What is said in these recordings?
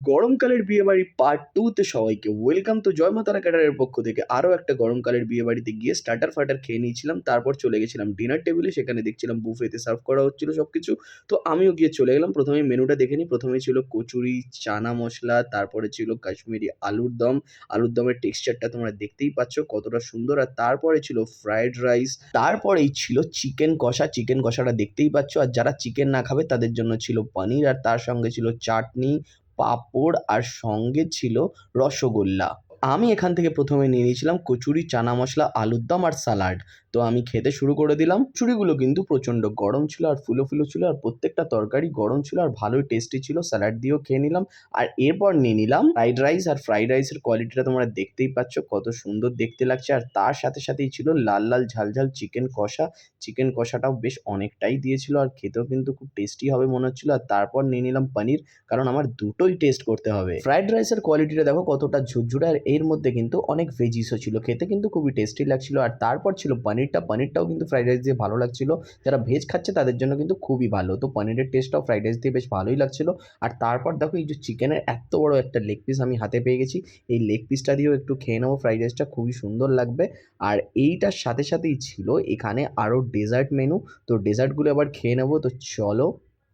গরমকালের বিয়েবাড়ি পার্ট 2 তে সবাইকে ওয়েলকাম তো জয় মা তারা ক্যাটারের পক্ষ থেকে আরও একটা গরমকালের বিয়েবাড়িতে গিয়ে স্টার্টার ফাটার খেয়ে নিয়েছিলাম। তারপর চলে গেছিলাম ডিনার টেবিলে সেখানে দেখছিলাম বুফেতে সার্ভ করা হচ্ছিল সবকিছু। তো আমিও গিয়ে চলে গেলাম। ১ম এই মেনুটা দেখে নিই। প্রথমে ছিল কচুরি, চানা মশলা তারপরে ছিল কাশ্মীরি আলুর দম। আলুর দমের টেক্সচারটা তোমরা দেখতেই পাচ্ছ কতটা সুন্দর। আর তারপরে ছিল ফ্রাইড রাইস। তারপরেই ছিল চিকেন কষা। চিকেন কষাটা দেখতেই পাচ্ছ। আর যারা চিকেন না খাবে তাদের জন্য ছিল পনির আর তার সঙ্গে ছিল চাটনি, পাঁপড় আর সঙ্গে ছিল রসগোল্লা। আমি এখান থেকে প্রথমে নিয়ে নিয়েছিলাম কচুরি, চানা মশলা আলুর দম আর সালাড। তো আমি খেতে শুরু করে দিলাম। কচুরিগুলো কিন্তু প্রচণ্ড গরম ছিল আর ফুলো, ফুলো ছিল আর প্রত্যেকটা তরকারি গরম ছিল আর ভালোই টেস্টি ছিল। স্যালাড দিয়েও খেয়ে নিলাম। আর এরপর নিয়ে নিলাম ফ্রাইড রাইস আর ফ্রাইড রাইসের কোয়ালিটিটা তোমরা দেখতেই পাচ্ছ কত সুন্দর দেখতে লাগছে। আর তার সাথে, সাথেই ছিল লাল, লাল ঝাল, ঝাল চিকেন কষা। চিকেন কষাটাও বেশ অনেকটাই দিয়েছিল আর খেতেও কিন্তু খুব টেস্টি হবে মনে হচ্ছিল। আর তারপর নিয়ে নিলাম পনির কারণ আমার দুটোই টেস্ট করতে হবে। ফ্রাইড রাইসের কোয়ালিটিটা দেখো কতটা ঝুরঝুরে আর এর মধ্যে কিন্তু অনেক ভেজিসও ছিল। খেতে কিন্তু খুবই টেস্টি লাগছিল। আর তারপর ছিল পনিরটা। পনিরটাও কিন্তু ফ্রাইড রাইস দিয়ে ভালো লাগছিল। যারা ভেজ খাচ্ছে তাদের জন্য কিন্তু খুবই ভালো। তো পনিরের টেস্টটাও ফ্রাইড রাইস দিয়ে বেশ ভালোই লাগছিল আর তারপর দেখো এই যে চিকেনের এত বড় একটা লেগ পিস আমি হাতে পেয়ে গেছি। এই লেগ পিসটা দিয়েও একটু খেয়ে নেব ফ্রাইড রাইসটা খুবই সুন্দর লাগবে। আর এইটার সাথে, সাথেই ছিল এখানে আরও ডেজার্ট মেনু। তো ডেজার্টগুলো আবার খেয়ে নেব। তো চলো।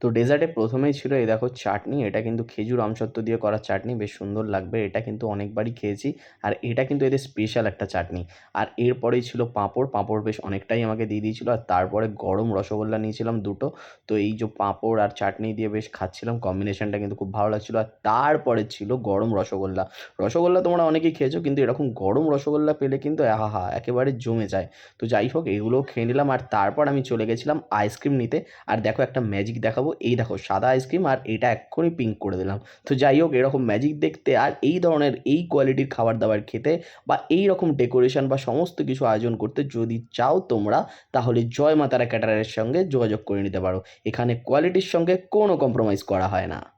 তো ডেজার্টে প্রথমেই ছিল, এই দেখো চাটনি। এটা কিন্তু খেজুর আমসত্ত্ব দিয়ে করা চাটনি। বেশ সুন্দর লাগবে। এটা কিন্তু অনেকবারই খেয়েছি। আর এটা কিন্তু এদের স্পেশাল একটা চাটনি। আর এরপরেই ছিল পাঁপড়। পাঁপড় বেশ অনেকটাই আমাকে দিয়ে দিয়েছিল। আর তারপরে গরম রসগোল্লা নিয়েছিলাম দুটো। তো এই যে পাঁপড় আর চাটনি দিয়ে বেশ খাচ্ছিলাম। কম্বিনেশনটা কিন্তু খুব ভালো লাগছিল, আর তারপরে ছিল গরম রসগোল্লা। রসগোল্লা তোমরা অনেকেই খেয়েছো, কিন্তু এরকম গরম রসগোল্লা পেলে কিন্তু আহাহা! একেবারে জমে যায়। তো যাই হোক, এগুলোও খেয়ে নিলাম। আর তারপর আমি চলে গেছিলাম আইসক্রিম নিতে। আর দেখো একটা ম্যাজিক দেখাবো। এই দেখো সাদা আইসক্রিম আর এটা এক্ষুনি পিঙ্ক করে দিলাম। তো যাই হোক, এরকম ম্যাজিক দেখতে আর এই ধরনের এই কোয়ালিটির খাবার-দাবার খেতে বা এই রকম ডেকোরেশন বা সমস্ত কিছু আয়োজন করতে যদি চাও তোমরা, তাহলে জয় মাতারা ক্যাটারের সঙ্গে যোগাযোগ করে নিতে পারো। এখানে কোয়ালিটির সঙ্গে কোনো কম্প্রোমাইজ করা হয় না।